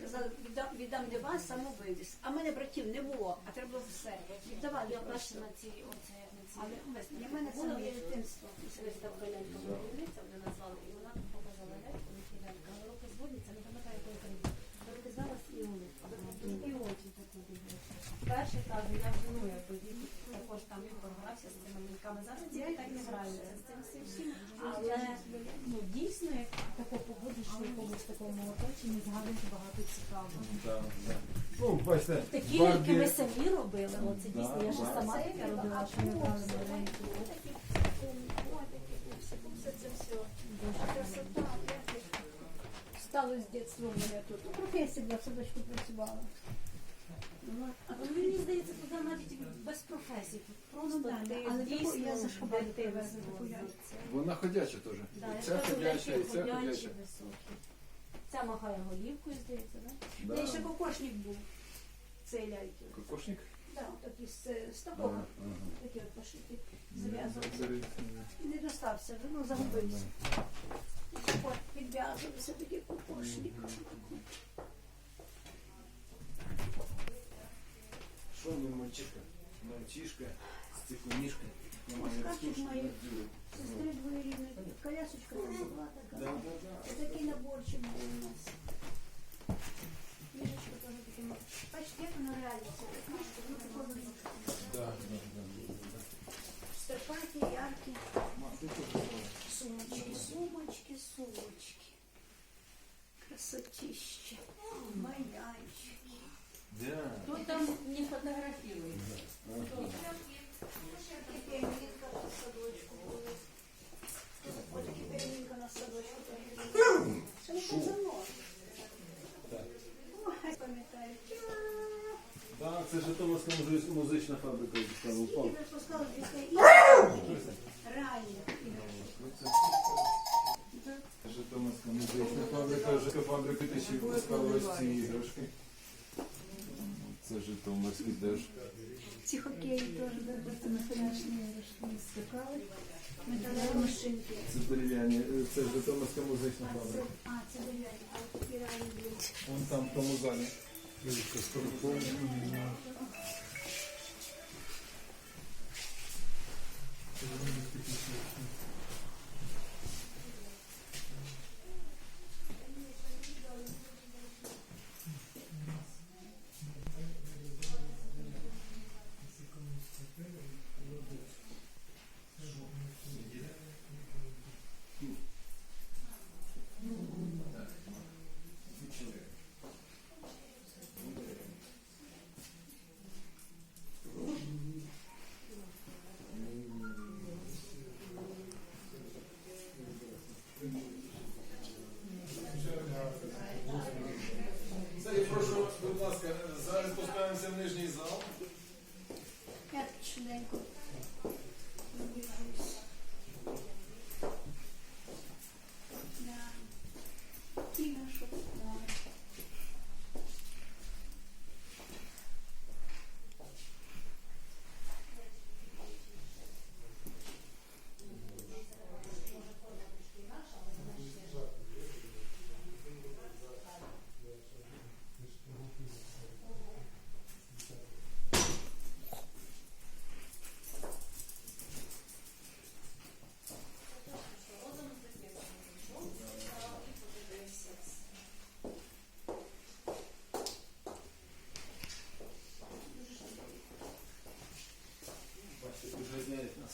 сказали, віддам, віддам для вас самовивіз. А в мене братів не було, а треба було все. Віддавали Я бачу бачила ці оце на ці Але для мене це було моє дитинство. лялька будівниця, вони назвали, і вона показала ляльку, з. Зараз ці так не граються з цим всім всім. Але ну, дійсно, як тако погодиш в якомусь такому оточенні, згадуєш багато цікавого. Ну, бачите, Такі, які ми самі робили, оце дійсно, я ж сама таке робила, що ми брали маленькі. Стало з дитинства у мене тут. Ну, професія була, в садочку працювала. А Але мені здається, туди навіть без професії, тут просто Ну, да, ти але дійсно я за шкабарю дитинство. привезла. Вона ходяча теж. Да, я Ця ходяча і ця ходяча. високі. Ця махає голівкою, здається, так? Да. Да. І ще кокошник був. Цей ляльки. Кокошник? Да, такий з, з такого. ага. Такі от пошиті. Це Зав'язані. рі- Не достався, вже, ну загубився. Підв'язувався такий кокошник. Що не мальчишка? Мальчишка з цикунішка. Немає Скажуть ресурсу. мої сестри двоюрідної, колясочка там була Да, така. да, да. Такий наборчик був у нас. Книжечка теж такі. Бачите, як воно реально це книжка, ну такого Да, да, да, да. Степаки, яркі, Ма, ти теж була. сумочки, сумочки, сумочки. Красотіще. Майданчики. Да. Хто там не такі на садочку. Це не позамо. Так. Да, це Житомирська музи- музична фабрика. Житомирська музична фабрика, фабрика тисячі випускала ось ці іграшки. Це Житомирський теж. Ці хокеї теж вибрати на фінішні скакали. Металеві машинки. Це дерев'яні, це Житомирська музична А це, фабрика. а, це дерев'яні, а такі реальні. Вон там в тому залі. Це зараз спускаємося в нижній зал. Я швиденько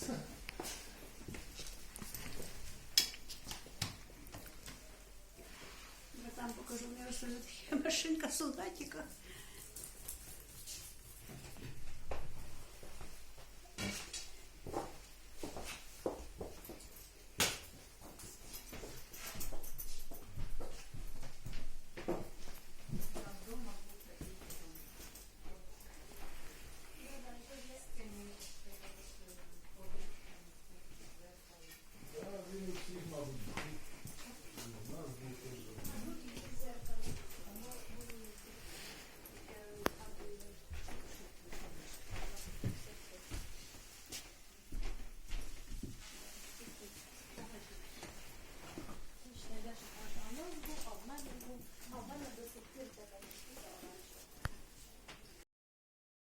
Я там покажу, у меня машинка солдатика.